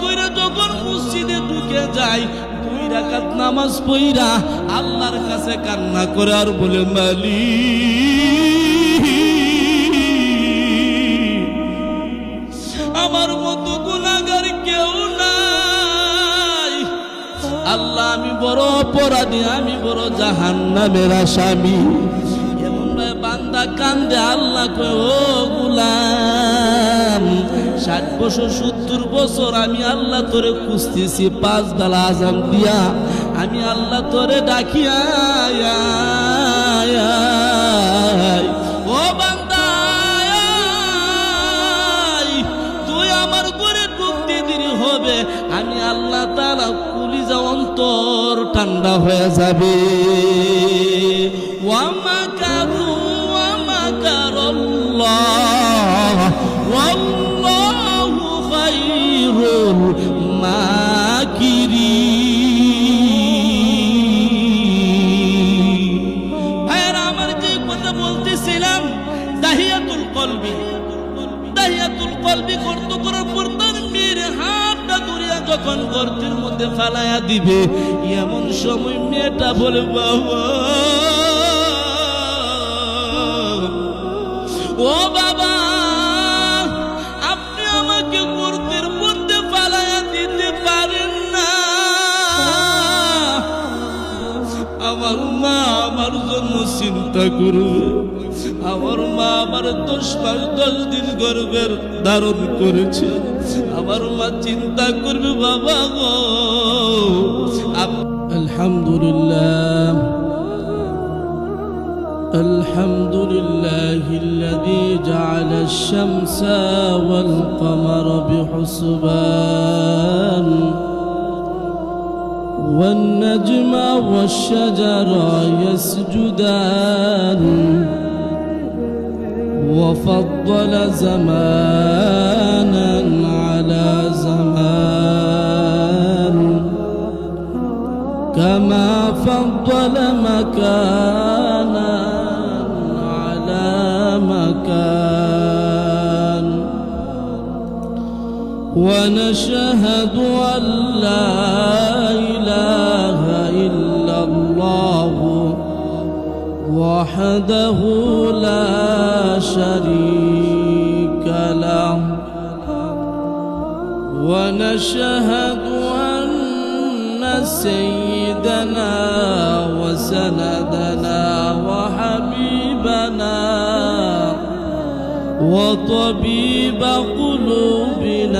কইরা যখন মসজিদে ঢুকে যায় দুই রাকাত নামাজ পইরা আল্লাহর কাছে কান্না করে আর বলে মালিক আমার মতো গুণাগার কেউ নাই। আল্লাহ, আমি বড় অপরাধী, আমি বড় জাহান্নামের আসামি। এমন বান্দা কান্দে, আল্লাহ কয়, ও গুলাম, ষাট বছর সত্তর বছর আমি আল্লাহ তোরে খুঁজতেছি, পাঁচ বেলা আজাম দিয়া আমি আল্লাহ তোরে ডাকিয়া তুই আমার করে হবে, আমি আল্লাহ তালা কুলিজা অন্তর ঠান্ডা হয়ে যাবে। কলবি হাতটা ধরিয়া গর্তের মধ্যে দিবে, এমন সময় মেয়েটা বলে, বাবা, ও বাবা, আপনি আমাকে গর্তের মধ্যে ফালাইয়া দিতে পারেন না। আমার মা আমার জন্য চিন্তা করবে। আমার মা আমার দশ মাস দশ দিন গর্বের ধারণ করেছে আমার মা চিন্তা করবে বাবা গো আলহামদুলিল্লাহ الحمد لله الذي جعل الشمس والقمر بحسبان والنجم والشجر يسجدان وفضل زمانا على زمان. كما فضل مكانا على مكان. ونشهد أن لا إله إلا الله وحده لا شريك له. ونشهد أن سيدنا وسندنا وحبيبنا وطبيب قلوبنا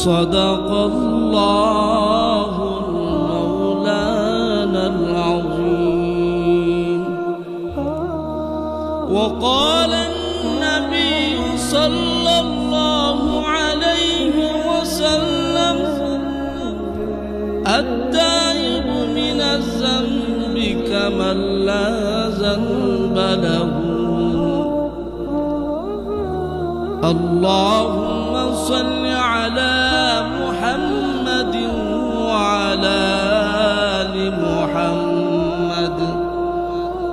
صدق الله مولانا العظيم. وقال النبي صلى الله عليه وسلم التائب من الذنب كمن لا ذنب له. اللهم صل على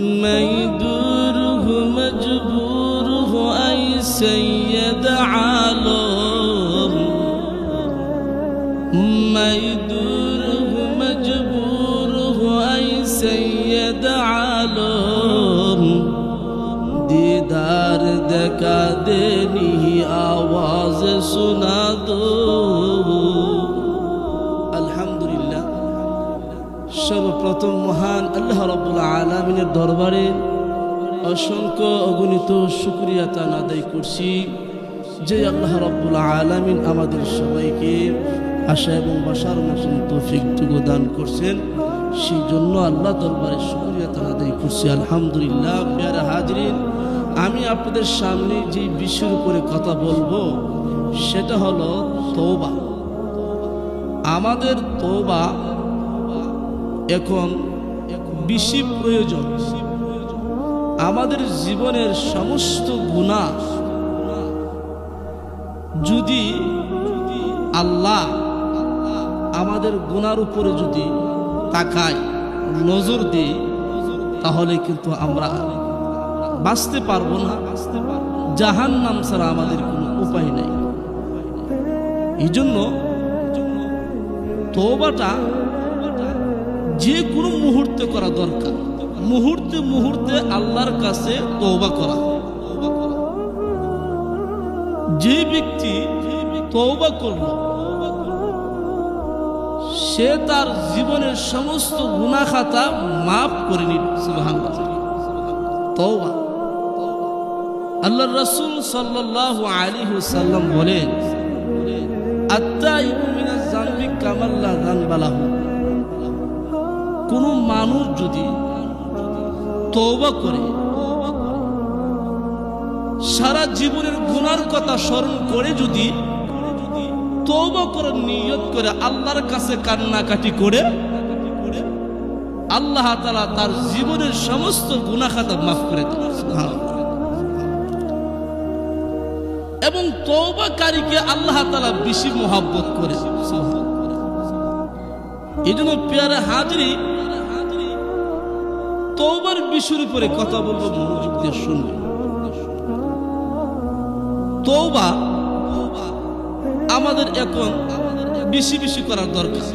ميدوره مجبوره أي سيد عالم ميدوره مجبوره أي سيد عالم دیدار دکا دینی آواز سنا সর্বপ্রথম মহান আল্লাহ রব্বুল আলমিনের দরবারে অসংখ্য অগণিত শুক্রিয়া তান আদায় করছি। যে আল্লাহ রব্বুল আলমিন আমাদের সবাইকে আশা এবং বাসার মতন তৌফিকটুকু দান করছেন, সেই জন্য আল্লাহ দরবারে শুক্রিয়া তান আদায় করছি। আলহামদুলিল্লাহ পেয়ারা হাজরিন, আমি আপনাদের সামনে যে বিষয়ের উপরে কথা বলব, সেটা হলো তৌবা আমাদের তোবা এখন বেশি প্রয়োজন। আমাদের জীবনের সমস্ত গুণা যদি আল্লাহ আমাদের গুনার উপরে যদি তাকায়, নজর দিই তাহলে কিন্তু আমরা বাঁচতে পারব না। জাহান নাম ছাড়া আমাদের কোনো উপায় নেই। এই জন্য তোবাটা যে কোনো মুহূর্তে করা দরকার। মুহূর্তে মুহূর্তে আল্লাহর কাছে তৌবা করা। যে ব্যক্তি তৌবা করল, সে তার জীবনের সমস্ত গুনাহ খাতা মাফ করে নিল তওবা। আল্লাহর রাসূল সাল্লাল্লাহু আলাইহি ওয়াসাল্লাম বলেন আত্তাইবু মিনাজ জামবি কামাল্লা যানবালাহু। কোন মানুষ যদি তওবা করে, সারা জীবনের গুনার কথা স্মরণ করে যদি তওবা করার নিয়ত করে আল্লাহর কাছে কান্নাকাটি করে, আল্লাহ তাআলা তার জীবনের সমস্ত গুনাহ খাতা মাফ করে এবং তৌবাকারীকে আল্লাহ তালা বেশি মোহাব্বত করে। এই জন্য পেয়ারে হাজরি তৌবার বিষয়ের উপরে কথা বলব, মনোযোগ দিয়ে শুনবে তৌবা আমাদের এখন বেশি বেশি করার দরকার।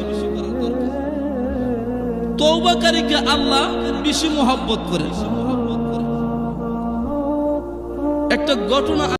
তৌবাকারীকে আল্লাহ বেশি মোহাব্বত করে একটা ঘটনা